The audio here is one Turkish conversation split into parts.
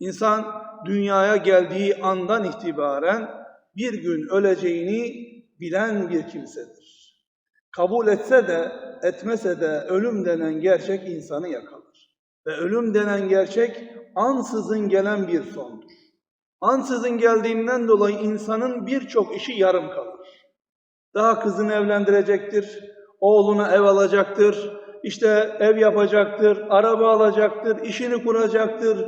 İnsan dünyaya geldiği andan itibaren bir gün öleceğini bilen bir kimsedir. Kabul etse de etmese de ölüm denen gerçek insanı yakalar. Ve ölüm denen gerçek ansızın gelen bir sondur. Ansızın geldiğinden dolayı insanın birçok işi yarım kalır. Daha kızını evlendirecektir, oğluna ev alacaktır, işte ev yapacaktır, araba alacaktır, işini kuracaktır,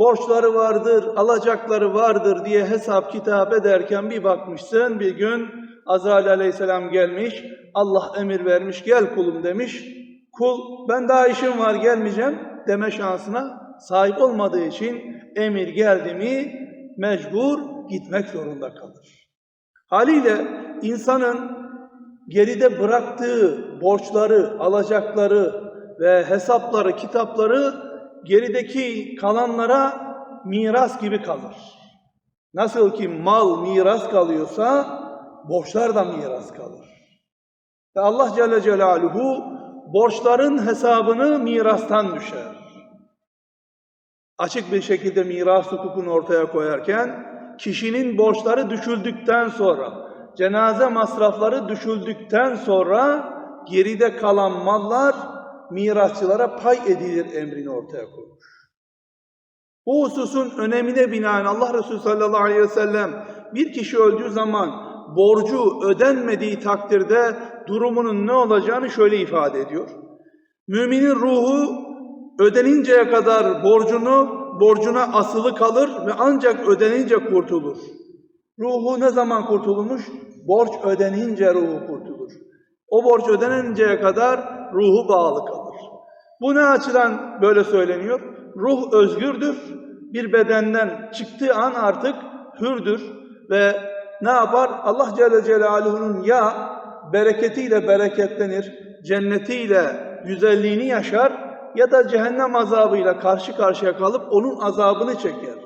borçları vardır, alacakları vardır diye hesap kitap ederken bir bakmışsın bir gün Azrail aleyhisselam gelmiş, Allah emir vermiş, gel kulum demiş. Kul ben daha işim var gelmeyeceğim deme şansına sahip olmadığı için emir geldi mi mecbur gitmek zorunda kalır. Haliyle insanın geride bıraktığı borçları, alacakları ve hesapları, kitapları gerideki kalanlara miras gibi kalır. Nasıl ki mal miras kalıyorsa borçlar da miras kalır. Ve Allah Celle Celaluhu borçların hesabını mirastan düşer. Açık bir şekilde miras hukukunu ortaya koyarken kişinin borçları düşüldükten sonra, cenaze masrafları düşüldükten sonra geride kalan mallar mirasçılara pay edilir emrini ortaya koymuş. Bu hususun önemine binaen Allah Resulü sallallahu aleyhi ve sellem bir kişi öldüğü zaman borcu ödenmediği takdirde durumunun ne olacağını şöyle ifade ediyor. Müminin ruhu ödeninceye kadar borcunu borcuna asılı kalır ve ancak ödenince kurtulur. Ruhu ne zaman kurtulmuş? Borç ödenince ruhu kurtulur. O borç ödeninceye kadar ruhu bağlı kalır. Bu ne açıdan böyle söyleniyor? Ruh özgürdür. Bir bedenden çıktığı an artık hürdür ve ne yapar? Allah Celle Celaluhu'nun ya bereketiyle bereketlenir, cennetiyle güzelliğini yaşar ya da cehennem azabıyla karşı karşıya kalıp onun azabını çeker.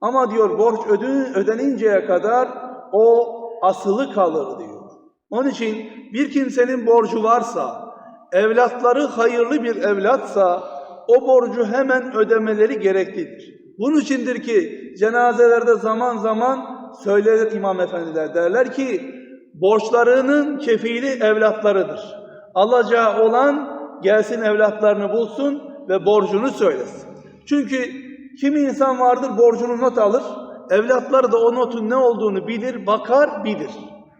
Ama diyor borç ödün, ödeninceye kadar o asılı kalır diyor. Onun için bir kimsenin borcu varsa, evlatları hayırlı bir evlatsa o borcu hemen ödemeleri gereklidir. Bunun içindir ki cenazelerde zaman zaman söyler imam efendiler derler ki borçlarının kefili evlatlarıdır. Alacağı olan gelsin evlatlarını bulsun ve borcunu söylesin. Çünkü kimi insan vardır borcunu not alır, evlatları da o notun ne olduğunu bilir, bakar, bilir.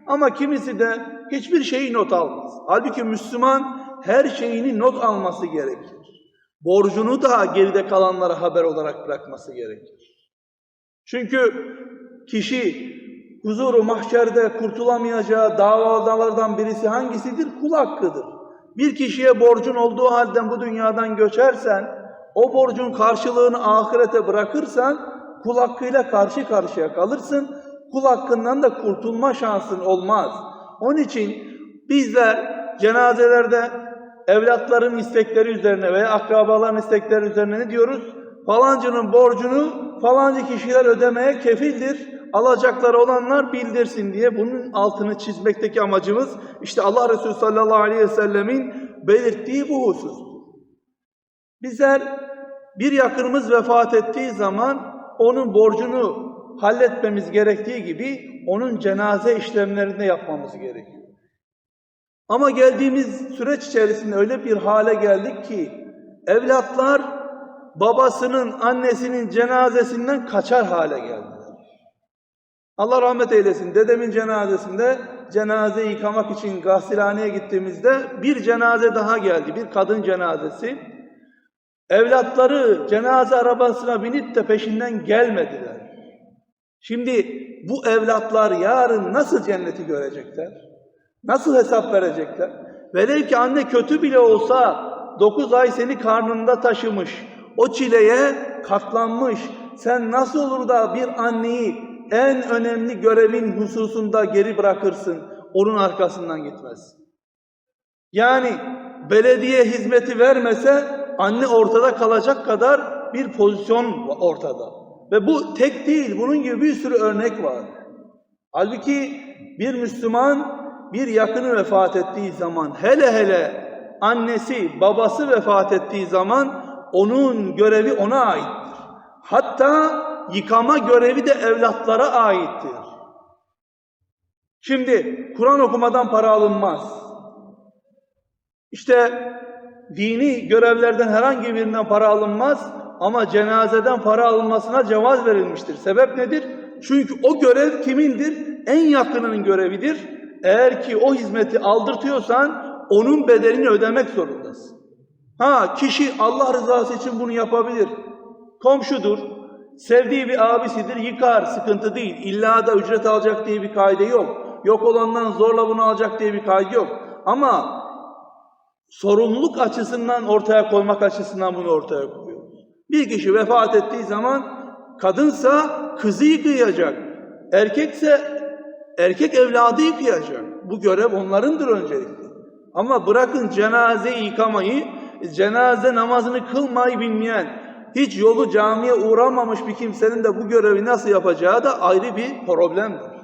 Ama kimisi de hiçbir şeyi not almaz. Halbuki Müslüman her şeyini not alması gerekir. Borcunu da geride kalanlara haber olarak bırakması gerekir. Çünkü kişi huzuru mahşerde kurtulamayacağı davalardan birisi hangisidir? Kul hakkıdır. Bir kişiye borcun olduğu halde bu dünyadan göçersen, o borcun karşılığını ahirete bırakırsan, kul hakkıyla karşı karşıya kalırsın. Kul hakkından da kurtulma şansın olmaz. Onun için bizler cenazelerde evlatların istekleri üzerine veya akrabaların istekleri üzerine ne diyoruz? Falancının borcunu falanca kişiler ödemeye kefildir. Alacakları olanlar bildirsin diye bunun altını çizmekteki amacımız işte Allah Resulü sallallahu aleyhi ve sellemin belirttiği bu husustur. Bizler bir yakınımız vefat ettiği zaman onun borcunu halletmemiz gerektiği gibi onun cenaze işlemlerini yapmamız gerekiyor. Ama geldiğimiz süreç içerisinde öyle bir hale geldik ki evlatlar babasının, annesinin cenazesinden kaçar hale geldiler. Allah rahmet eylesin. Dedemin cenazesinde cenaze yıkamak için gasilhaneye gittiğimizde bir cenaze daha geldi. Bir kadın cenazesi. Evlatları cenaze arabasına binip de peşinden gelmediler. Şimdi bu evlatlar yarın nasıl cenneti görecekler? Nasıl hesap verecekler? Velev ki anne kötü bile olsa 9 ay seni karnında taşımış, o çileye katlanmış. Sen nasıl olur da bir anneyi en önemli görevin hususunda geri bırakırsın, onun arkasından gitmez. Yani belediye hizmeti vermese anne ortada kalacak kadar bir pozisyon ortada. Ve bu tek değil, bunun gibi bir sürü örnek var. Halbuki bir Müslüman bir yakını vefat ettiği zaman, hele hele annesi, babası vefat ettiği zaman onun görevi ona aittir. Hatta yıkama görevi de evlatlara aittir. Şimdi Kur'an okumadan para alınmaz. İşte dini görevlerden herhangi birinden para alınmaz ama cenazeden para alınmasına cevaz verilmiştir. Sebep nedir? Çünkü o görev kimindir? En yakınının görevidir. Eğer ki o hizmeti aldırtıyorsan onun bedelini ödemek zorundasın. Ha kişi Allah rızası için bunu yapabilir. Komşudur, sevdiği bir abisidir, yıkar, sıkıntı değil. İlla da ücret alacak diye bir kaide yok. Yok olandan zorla bunu alacak diye bir kaide yok. Ama sorumluluk açısından ortaya koymak açısından bunu ortaya koyuyoruz. Bir kişi vefat ettiği zaman kadınsa kızı yıkayacak. Erkekse erkek evladı yıkayacak. Bu görev onlarındır öncelikle. Ama bırakın cenazeyi yıkamayı, cenaze namazını kılmayı bilmeyen, hiç yolu camiye uğramamış bir kimsenin de bu görevi nasıl yapacağı da ayrı bir problemdir.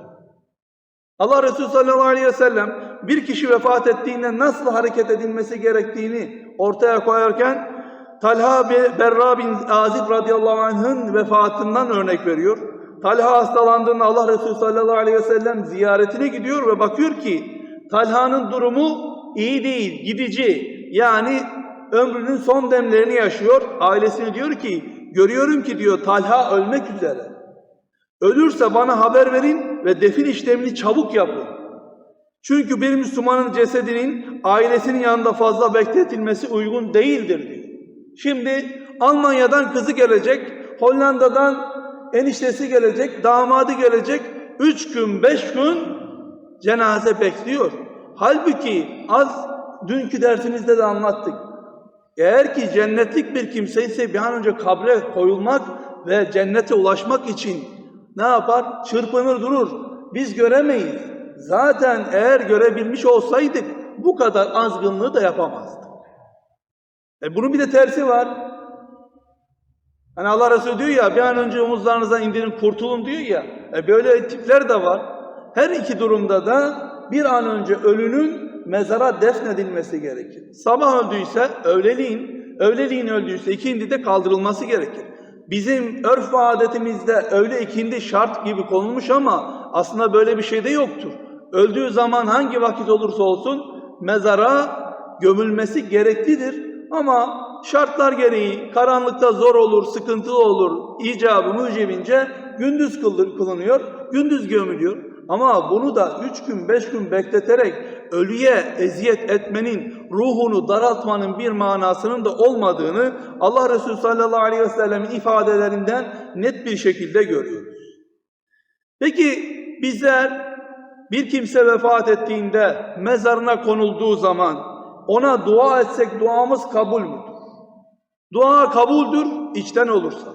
Allah Resulü sallallahu aleyhi ve sellem bir kişi vefat ettiğinde nasıl hareket edilmesi gerektiğini ortaya koyarken Talha Berra bin Azib radıyallahu anh'ın vefatından örnek veriyor. Talha hastalandığında Allah Resulü sallallahu aleyhi ve sellem ziyaretine gidiyor ve bakıyor ki Talha'nın durumu iyi değil, gidici. Yani ömrünün son demlerini yaşıyor. Ailesine diyor ki, görüyorum ki diyor Talha ölmek üzere. Ölürse bana haber verin ve defin işlemini çabuk yapın. Çünkü bir Müslümanın cesedinin ailesinin yanında fazla bekletilmesi uygun değildir diyor. Şimdi Almanya'dan kızı gelecek, Hollanda'dan eniştesi gelecek, damadı gelecek. Üç gün, beş gün cenaze bekliyor. Halbuki az dünkü dersimizde de anlattık. Eğer ki cennetlik bir kimse ise bir an önce kabre koyulmak ve cennete ulaşmak için ne yapar? Çırpınır durur. Biz göremeyiz. Zaten eğer görebilmiş olsaydık bu kadar azgınlığı da yapamazdık. E bunun bir de tersi var. Hani Allah Resulü diyor ya bir an önce omuzlarınızdan indirin kurtulun diyor ya. E böyle tipler de var. Her iki durumda da bir an önce ölünün mezara defnedilmesi gerekir. Sabah öldüyse öğleliğin, öğleliğin öldüyse ikindi de kaldırılması gerekir. Bizim örf ve adetimizde öğle ikindi şart gibi konulmuş ama aslında böyle bir şey de yoktur. Öldüğü zaman hangi vakit olursa olsun mezara gömülmesi gereklidir. Ama şartlar gereği karanlıkta zor olur, sıkıntılı olur, icabı mucibince gündüz kılınıyor, gündüz gömülüyor. Ama bunu da üç gün, beş gün bekleterek ölüye eziyet etmenin, ruhunu daraltmanın bir manasının da olmadığını Allah Resulü sallallahu aleyhi ve sellemin ifadelerinden net bir şekilde görüyoruz. Peki bizler bir kimse vefat ettiğinde mezarına konulduğu zaman ona dua etsek duamız kabul müdür? Dua kabuldür içten olursa.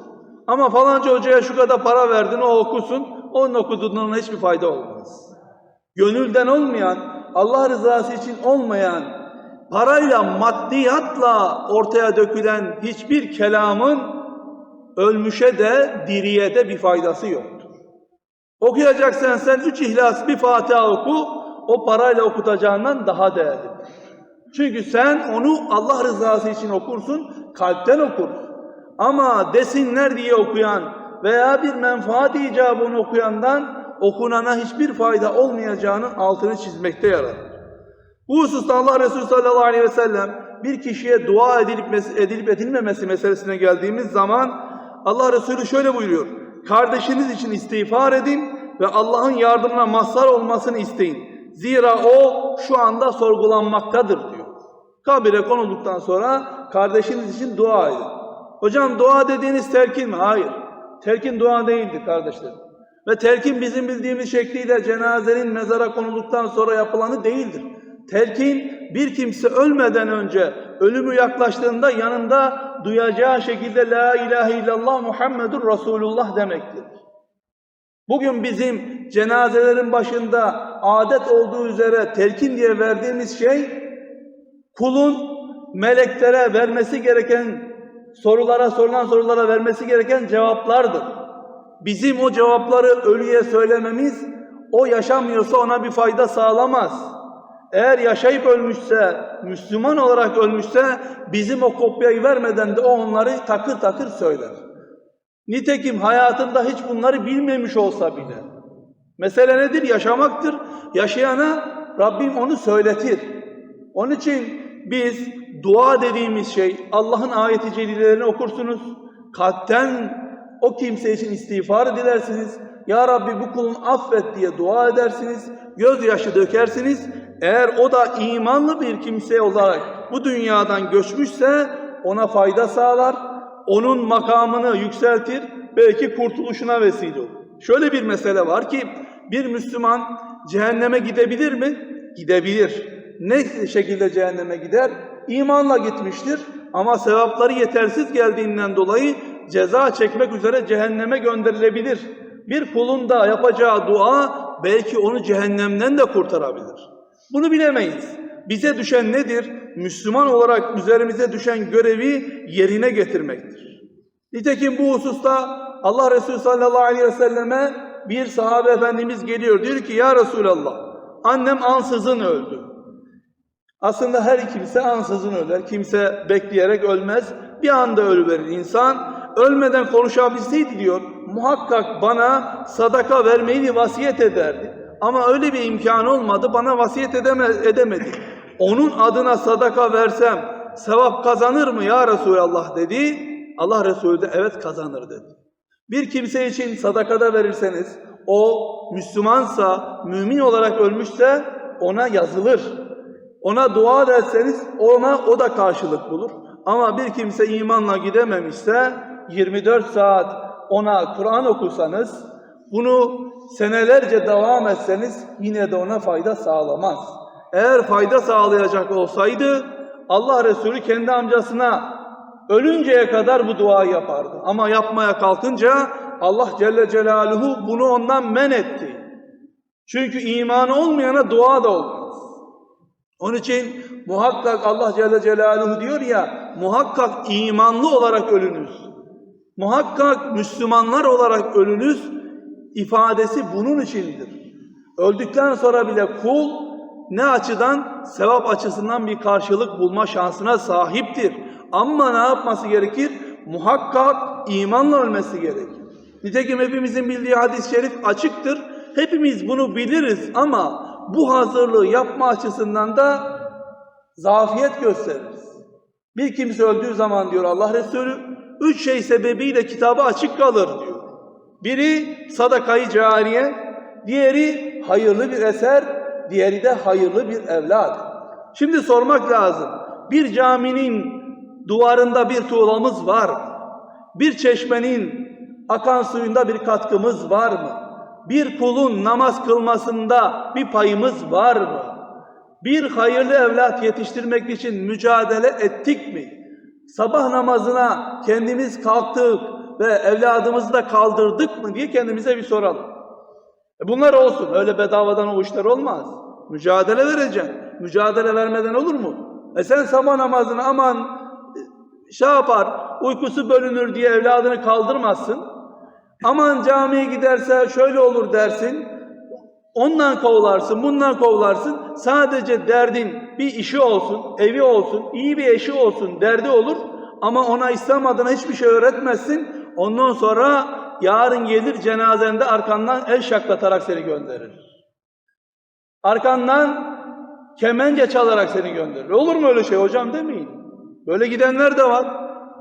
Ama falanca hocaya şu kadar para verdin o okusun, onun okuduğundan hiçbir fayda olmaz. Gönülden olmayan, Allah rızası için olmayan, parayla, maddiyatla ortaya dökülen hiçbir kelamın ölmüşe de diriye de bir faydası yoktur. Okuyacaksan sen üç ihlas bir Fatiha oku, o parayla okutacağından daha değerlidir. Çünkü sen onu Allah rızası için okursun, kalpten okursun. Ama desinler diye okuyan veya bir menfaat icabını okuyandan okunana hiçbir fayda olmayacağının altını çizmekte yarar. Bu hususta Allah Resulü sallallahu aleyhi ve sellem bir kişiye dua edilip, edilip edilmemesi meselesine geldiğimiz zaman Allah Resulü şöyle buyuruyor. Kardeşiniz için istiğfar edin ve Allah'ın yardımına mazhar olmasını isteyin. Zira o şu anda sorgulanmaktadır diyor. Kabire konulduktan sonra kardeşiniz için dua edin. Hocam dua dediğiniz telkin mi? Hayır. Telkin dua değildir kardeşlerim. Ve telkin bizim bildiğimiz şekliyle cenazenin mezara konulduktan sonra yapılanı değildir. Telkin bir kimse ölmeden önce ölümü yaklaştığında yanında duyacağı şekilde La ilahe illallah Muhammedur Resulullah demektir. Bugün bizim cenazelerin başında adet olduğu üzere telkin diye verdiğimiz şey kulun meleklere vermesi gereken sorulara sorulan sorulara vermesi gereken cevaplardır. Bizim o cevapları ölüye söylememiz o yaşamıyorsa ona bir fayda sağlamaz. Eğer yaşayıp ölmüşse, Müslüman olarak ölmüşse bizim o kopyayı vermeden de o onları takır takır söyler. Nitekim hayatında hiç bunları bilmemiş olsa bile. Mesele nedir? Yaşamaktır. Yaşayana Rabbim onu söyletir. Onun için biz dua dediğimiz şey Allah'ın ayeti celilelerini okursunuz. Kalpten o kimse için istiğfar dilersiniz. Ya Rabbi bu kulun affet diye dua edersiniz. Gözyaşı dökersiniz. Eğer o da imanlı bir kimse olarak bu dünyadan göçmüşse ona fayda sağlar. Onun makamını yükseltir. Belki kurtuluşuna vesile olur. Şöyle bir mesele var ki bir Müslüman cehenneme gidebilir mi? Gidebilir. Ne şekilde cehenneme gider? İmanla gitmiştir ama sevapları yetersiz geldiğinden dolayı ceza çekmek üzere cehenneme gönderilebilir. Bir kulun da yapacağı dua belki onu cehennemden de kurtarabilir. Bunu bilemeyiz. Bize düşen nedir? Müslüman olarak üzerimize düşen görevi yerine getirmektir. Nitekim bu hususta Allah Resulü sallallahu aleyhi ve selleme bir sahabe efendimiz geliyor. Diyor ki ya Resulallah annem ansızın öldü. Aslında her kimse ansızın öler. Kimse bekleyerek ölmez. Bir anda ölüverir insan. Ölmeden konuşabilseydi diyor muhakkak bana sadaka vermeyi vasiyet ederdi. Ama öyle bir imkan olmadı. Bana vasiyet edeme, edemedi. Onun adına sadaka versem sevap kazanır mı ya Resulallah dedi. Allah Resulü de evet kazanır dedi. Bir kimse için sadakada verirseniz o Müslümansa, mümin olarak ölmüşse ona yazılır. Ona dua ederseniz ona o da karşılık bulur. Ama bir kimse imanla gidememişse 24 saat ona Kur'an okursanız bunu senelerce devam etseniz yine de ona fayda sağlamaz. Eğer fayda sağlayacak olsaydı Allah Resulü kendi amcasına ölünceye kadar bu duayı yapardı. Ama yapmaya kalkınca Allah Celle Celaluhu bunu ondan men etti. Çünkü imanı olmayana dua da olmaz. Onun için muhakkak Allah Celle Celaluhu diyor ya, muhakkak imanlı olarak ölünüz. Muhakkak Müslümanlar olarak ölünüz ifadesi bunun içindir. Öldükten sonra bile kul ne açıdan? Sevap açısından bir karşılık bulma şansına sahiptir. Ama ne yapması gerekir? Muhakkak imanla ölmesi gerekir. Nitekim hepimizin bildiği hadis-i şerif açıktır. Hepimiz bunu biliriz ama bu hazırlığı yapma açısından da zafiyet gösteririz. Bir kimse öldüğü zaman diyor Allah Resulü, üç şey sebebiyle kitabı açık kalır diyor. Biri sadakayı cariye, diğeri hayırlı bir eser, diğeri de hayırlı bir evlat. Şimdi sormak lazım. Bir caminin duvarında bir tuğlamız var mı? Bir çeşmenin akan suyunda bir katkımız var mı? Bir kulun namaz kılmasında bir payımız var mı? Bir hayırlı evlat yetiştirmek için mücadele ettik mi? Sabah namazına kendimiz kalktık ve evladımızı da kaldırdık mı diye kendimize bir soralım. E bunlar olsun. Öyle bedavadan o işler olmaz. Mücadele vereceksin. Mücadele vermeden olur mu? E sen sabah namazını aman şey yapar, uykusu bölünür diye evladını kaldırmazsın. Aman camiye giderse şöyle olur dersin. Ondan kovlarsın, bundan kovlarsın. Sadece derdin bir işi olsun, evi olsun, iyi bir eşi olsun derdi olur. Ama ona İslam adına hiçbir şey öğretmezsin. Ondan sonra yarın gelir cenazende arkandan el şaklatarak seni gönderir. Arkandan kemence çalarak seni gönderir. Olur mu öyle şey hocam demeyin. Böyle gidenler de var.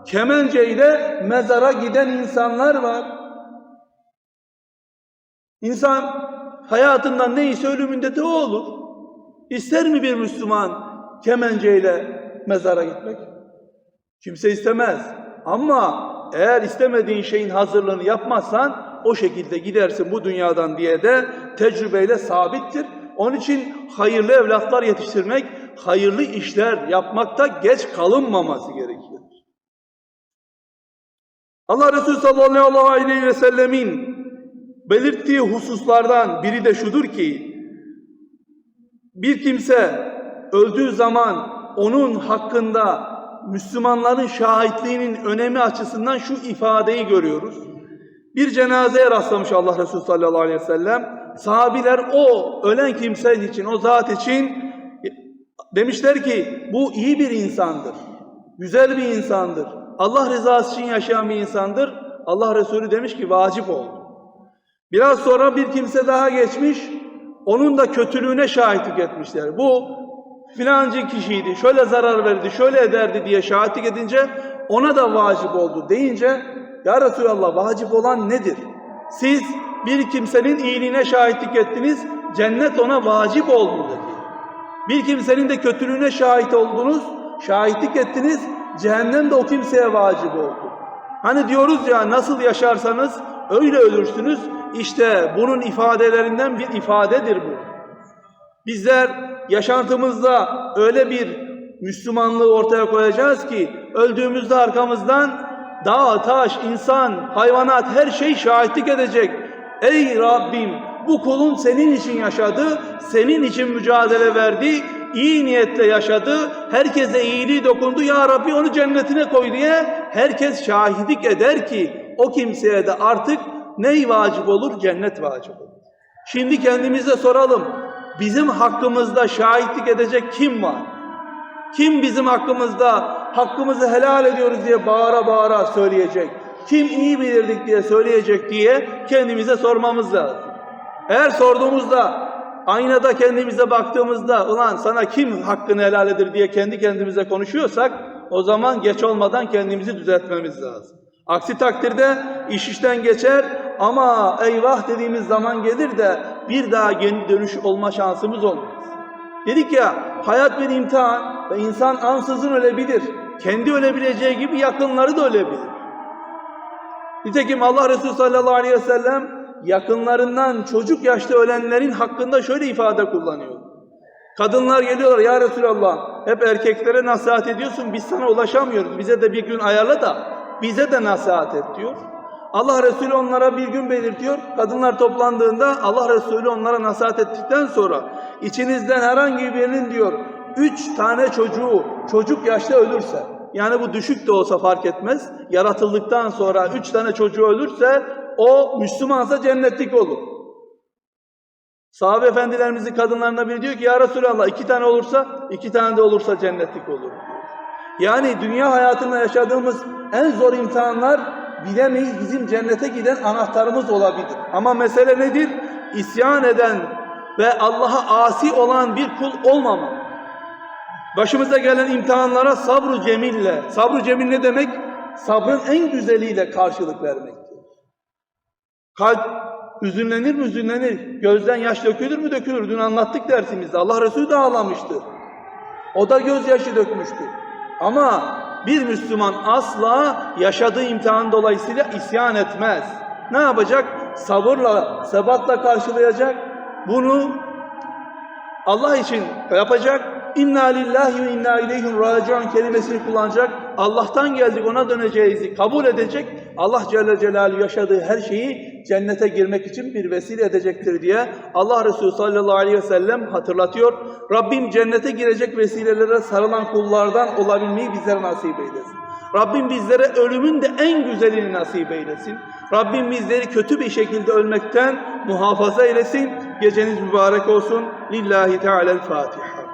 Kemence ile mezara giden insanlar var. İnsan hayatından neyse ölümünde de olur. İster mi bir Müslüman kemenceyle mezara gitmek? Kimse istemez. Ama eğer istemediğin şeyin hazırlığını yapmazsan o şekilde gidersin bu dünyadan diye de tecrübeyle sabittir. Onun için hayırlı evlatlar yetiştirmek, hayırlı işler yapmakta geç kalınmaması gerekir. Allah Resulü sallallahu aleyhi ve sellemin belirttiği hususlardan biri de şudur ki bir kimse öldüğü zaman onun hakkında Müslümanların şahitliğinin önemi açısından şu ifadeyi görüyoruz. Bir cenazeye rastlamış Allah Resulü sallallahu aleyhi ve sellem. Sahabiler o ölen kimse için, o zat için demişler ki bu iyi bir insandır. Güzel bir insandır. Allah rızası için yaşayan bir insandır. Allah Resulü demiş ki vacip oldu. Biraz sonra bir kimse daha geçmiş, onun da kötülüğüne şahitlik etmişler. Bu filancı kişiydi, şöyle zarar verdi, şöyle ederdi diye şahitlik edince ona da vacip oldu deyince ya Resulallah vacip olan nedir? Siz bir kimsenin iyiliğine şahitlik ettiniz, cennet ona vacip oldu dedi. Bir kimsenin de kötülüğüne şahit oldunuz, şahitlik ettiniz, cehennem de o kimseye vacip oldu. Hani diyoruz ya nasıl yaşarsanız öyle ölürsünüz. İşte bunun ifadelerinden bir ifadedir bu. Bizler yaşantımızda öyle bir Müslümanlığı ortaya koyacağız ki öldüğümüzde arkamızdan dağ, taş, insan, hayvanat her şey şahitlik edecek. Ey Rabbim bu kulun senin için yaşadı, senin için mücadele verdi, iyi niyetle yaşadı, herkese iyiliği dokundu. Ya Rabbi onu cennetine koy diye herkes şahitlik eder ki o kimseye de artık ney vacip olur? Cennet vacip olur. Şimdi kendimize soralım. Bizim hakkımızda şahitlik edecek kim var? Kim bizim hakkımızda hakkımızı helal ediyoruz diye bağıra bağıra söyleyecek? Kim iyi bilirdik diye söyleyecek diye kendimize sormamız lazım. Eğer sorduğumuzda aynada kendimize baktığımızda ulan sana kim hakkını helal edir diye kendi kendimize konuşuyorsak o zaman geç olmadan kendimizi düzeltmemiz lazım. Aksi takdirde iş işten geçer ama eyvah dediğimiz zaman gelir de bir daha geri dönüş olma şansımız olmaz. Dedik ya hayat bir imtihan ve insan ansızın ölebilir. Kendi ölebileceği gibi yakınları da ölebilir. Nitekim Allah Resulü sallallahu aleyhi ve sellem yakınlarından çocuk yaşta ölenlerin hakkında şöyle ifade kullanıyor. Kadınlar geliyorlar ya Resulallah hep erkeklere nasihat ediyorsun biz sana ulaşamıyoruz. Bize de bir gün ayarla da bize de nasihat et diyor. Allah Resulü onlara bir gün belirtiyor. Kadınlar toplandığında Allah Resulü onlara nasihat ettikten sonra içinizden herhangi birinin diyor üç tane çocuğu çocuk yaşta ölürse yani bu düşük de olsa fark etmez. Yaratıldıktan sonra üç tane çocuğu ölürse o Müslümansa cennetlik olur. Sahabe efendilerimizin kadınlarına biri diyor ki ya Resulallah iki tane olursa iki tane de olursa cennetlik olur. Yani dünya hayatında yaşadığımız en zor imtihanlar bilemeyiz bizim cennete giden anahtarımız olabilir. Ama mesele nedir? İsyan eden ve Allah'a asi olan bir kul olmama. Başımıza gelen imtihanlara sabru cemille. Sabru cemil ne demek? Sabrın en güzeliyle karşılık vermektir. Kalp hüzünlenir mi hüzünlenir? Gözden yaş dökülür mü dökülür? Dün anlattık dersimizde. Allah Resulü de ağlamıştı. O da gözyaşı dökmüştü. Ama bir Müslüman asla yaşadığı imtihan dolayısıyla isyan etmez. Ne yapacak? Sabırla, sebatla karşılayacak. Bunu Allah için yapacak. İnna lillahi ve inna ileyhim raciun kelimesini kullanacak. Allah'tan geldik ona döneceğizi kabul edecek. Allah Celle Celaluhu yaşadığı her şeyi cennete girmek için bir vesile edecektir diye Allah Resulü sallallahu aleyhi ve sellem hatırlatıyor. Rabbim cennete girecek vesilelere sarılan kullardan olabilmeyi bizlere nasip eylesin. Rabbim bizlere ölümün de en güzelini nasip eylesin. Rabbim bizleri kötü bir şekilde ölmekten muhafaza eylesin. Geceniz mübarek olsun. Lillahi Teala'l-Fatiha.